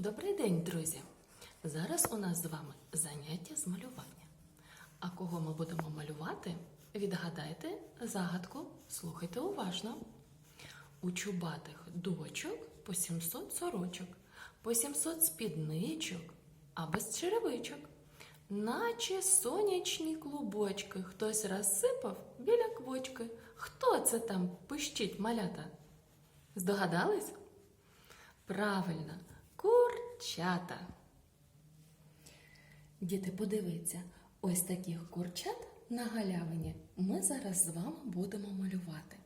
Добрий день, друзі! Зараз у нас з вами заняття з малювання. А кого ми будемо малювати? Відгадайте загадку, слухайте уважно. У чубатих дочок по 700 сорочок, по 700 спідничок, а без черевичок. Наче сонячні клубочки хтось розсипав біля квочки. Хто це там пищить малята? Здогадались? Правильно, курчата. Діти, подивіться, ось таких курчат на галявині ми зараз з вами будемо малювати.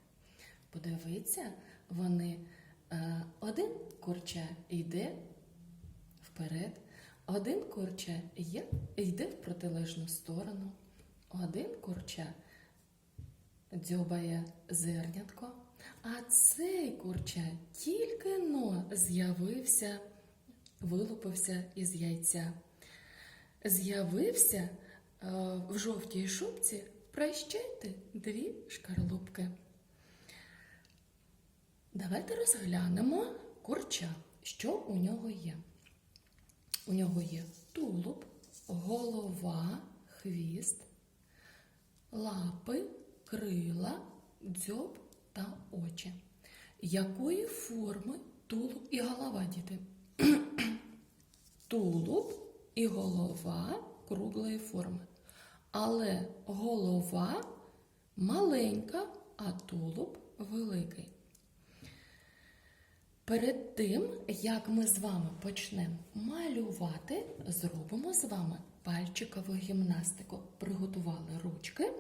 Подивіться, вони е, один курча йде вперед, один курча є, йде в протилежну сторону, один курча дзьобає зернятко, а цей курча тільки но з'явився, вилупився із яйця. З'явився е, в жовтій шубці, прощайте дві шкарлупки. Давайте розглянемо курча, що у нього є. У нього є тулуб, голова, хвіст, лапи, крила, дзьоб та очі. Якої форми тулуб і голова, діти? Тулуб і голова круглої форми. Але голова маленька, а тулуб великий. Перед тим, як ми з вами почнемо малювати, зробимо з вами пальчикову гімнастику. Приготували ручки.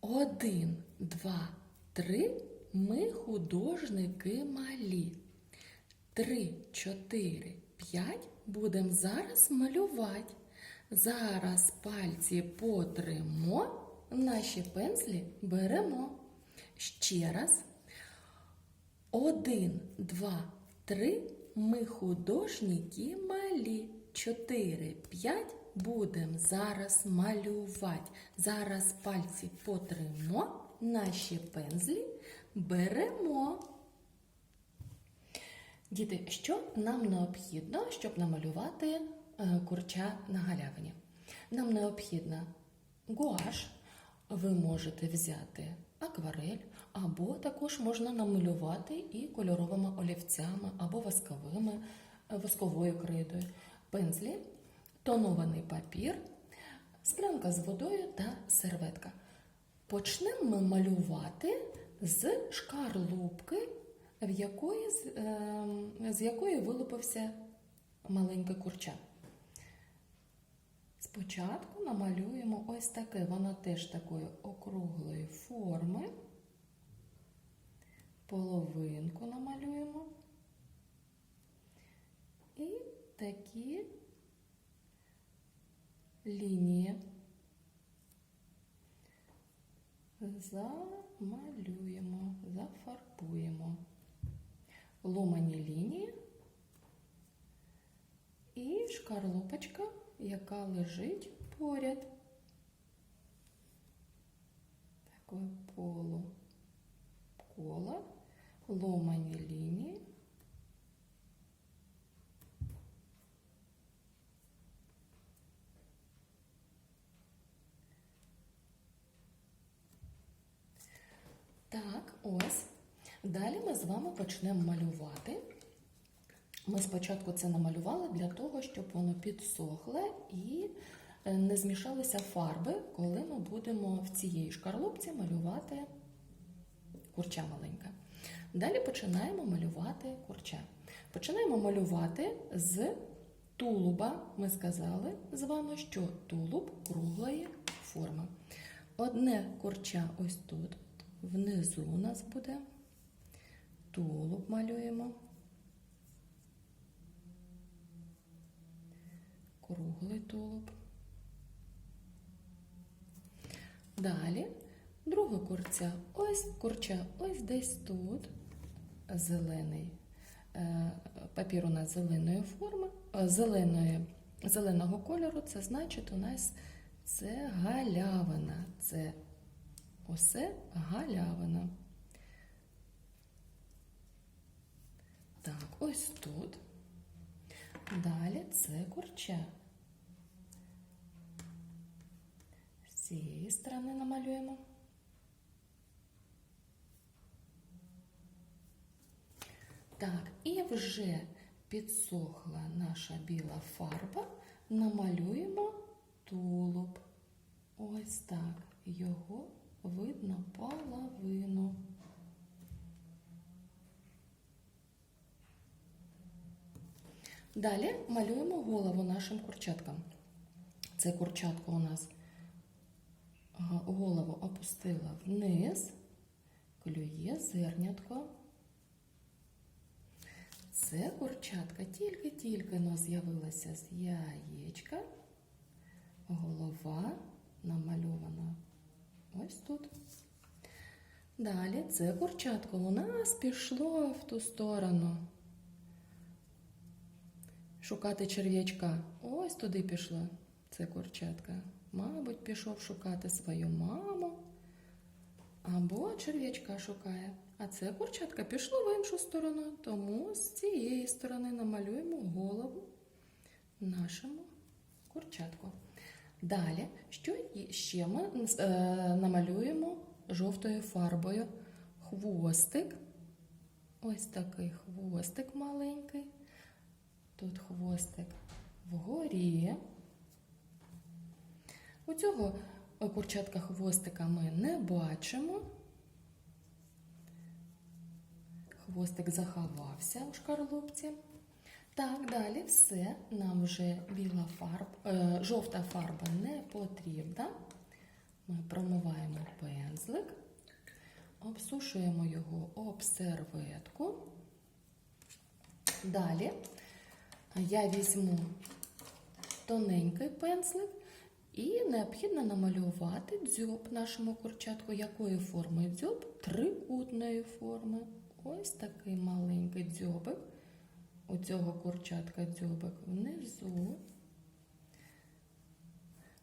Один, два, три. Ми художники малі. Три, чотири, п'ять. Будемо зараз малювати. Зараз пальці потримо, наші пензлі беремо. Ще раз. Один, два, три. Ми художники малі. Чотири, п'ять. Будемо зараз малювати. Зараз пальці потримо, наші пензлі беремо. Діти, що нам необхідно, щоб намалювати е, курча на галявині? Нам необхідна гуаш. Ви можете взяти акварель, або також можна намалювати і кольоровими олівцями, або восковими, е, восковою крейдою, пензлі, тонований папір, склянка з водою та серветка. Почнемо ми малювати з шкарлупки, в якої, з, е, якої вилупився маленьке курча. Спочатку намалюємо ось таке, воно теж такої округлої форми. Половинку намалюємо. І такі лінії замалюємо, зафарбуємо ломані лінії і шкарлупочка, яка лежить поряд. Такое полу кола, ломані лінії. Так, ось. Далі ми з вами почнемо малювати. Ми спочатку це намалювали для того, щоб воно підсохло і е, не змішалися фарби, коли ми будемо в цій шкарлупці малювати курча маленьке. Далі починаємо малювати курча. Починаємо малювати з тулуба. Ми сказали з вами, що тулуб круглої форми. Одне курча ось тут, внизу у нас буде. Тулуб малюємо. Круглий тулуб. Далі друге курця. Ось курча, ось десь тут. Зелений. Е, Папір у нас зеленої форми, е, зеленої, зеленого кольору, це значить у нас це галявина. Це усе галявина. Так, ось тут. Далі це курча. З цієї сторони намалюємо. Так, і вже підсохла наша біла фарба, намалюємо тулуб. Ось так. Його видно половину. Далі малюємо голову нашим курчаткам. Це курчатко у нас голову опустила вниз, клює зернятко. Це курчатка тільки-тільки но з'явилася з яєчка. Голова намальована ось тут. Далі це курчатко у нас пішло в ту сторону. Шукати черв'ячка. Ось туди пішло це курчатка. Мабуть, пішов шукати свою маму. Або черв'ячка шукає. А це курчатка пішло в іншу сторону, тому з цієї сторони намалюємо голову нашому курчатку. Далі, що ще ми е, намалюємо жовтою фарбою хвостик. Ось такий хвостик маленький. Тут хвостик вгорі. У цього курчатка хвостика ми не бачимо. Хвостик заховався у шкарлупці. Так, далі все. Нам вже біла фарба, е, жовта фарба не потрібна. Ми промиваємо пензлик, обсушуємо його об серветку. Далі я візьму тоненький пензлик і необхідно намалювати дзьоб нашому курчатку. Якої форми дзьоб? Трикутної форми. Ось такий маленький дзьобик. У цього курчатка дзьобик внизу.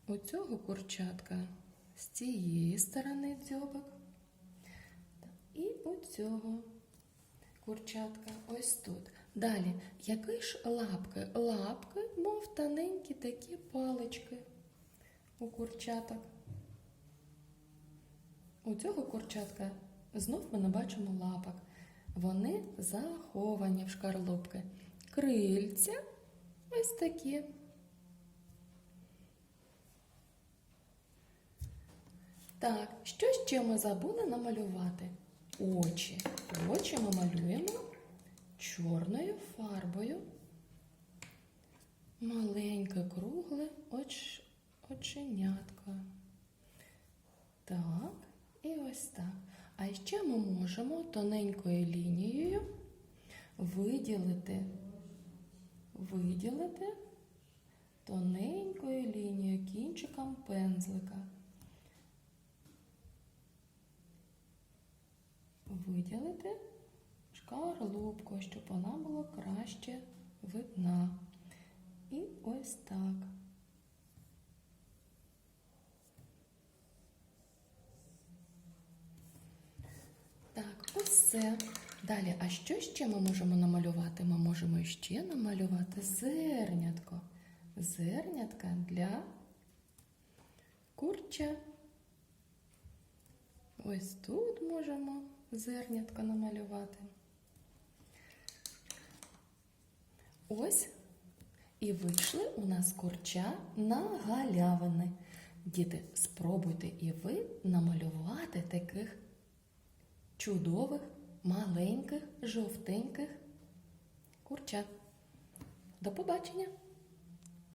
У цього курчатка з цієї сторони дзьобик. І у цього курчатка ось тут. Далі, які ж лапки? Лапки, мов тоненькі такі палички у курчаток. У цього курчатка знов ми не бачимо лапок. Вони заховані в шкарлупки. Крильця ось такі. Так, що ще ми забули намалювати? Очі. Очі ми малюємо чорною фарбою. Маленьке кругле оч... оченятко. Так, і ось так. А ще ми можемо тоненькою лінією виділити, виділити тоненькою лінією кінчиком пензлика. Виділити шкарлупку, щоб вона була краще видна. І ось так. Так, все. Далі, а що ще ми можемо намалювати? Ми можемо ще намалювати зернятко. Зернятка для курча. Ось тут можемо зернятко намалювати. Ось і вийшли у нас курча на галявини. Діти, спробуйте і ви намалювати таких чудових, маленьких, жовтеньких курчат. До побачення!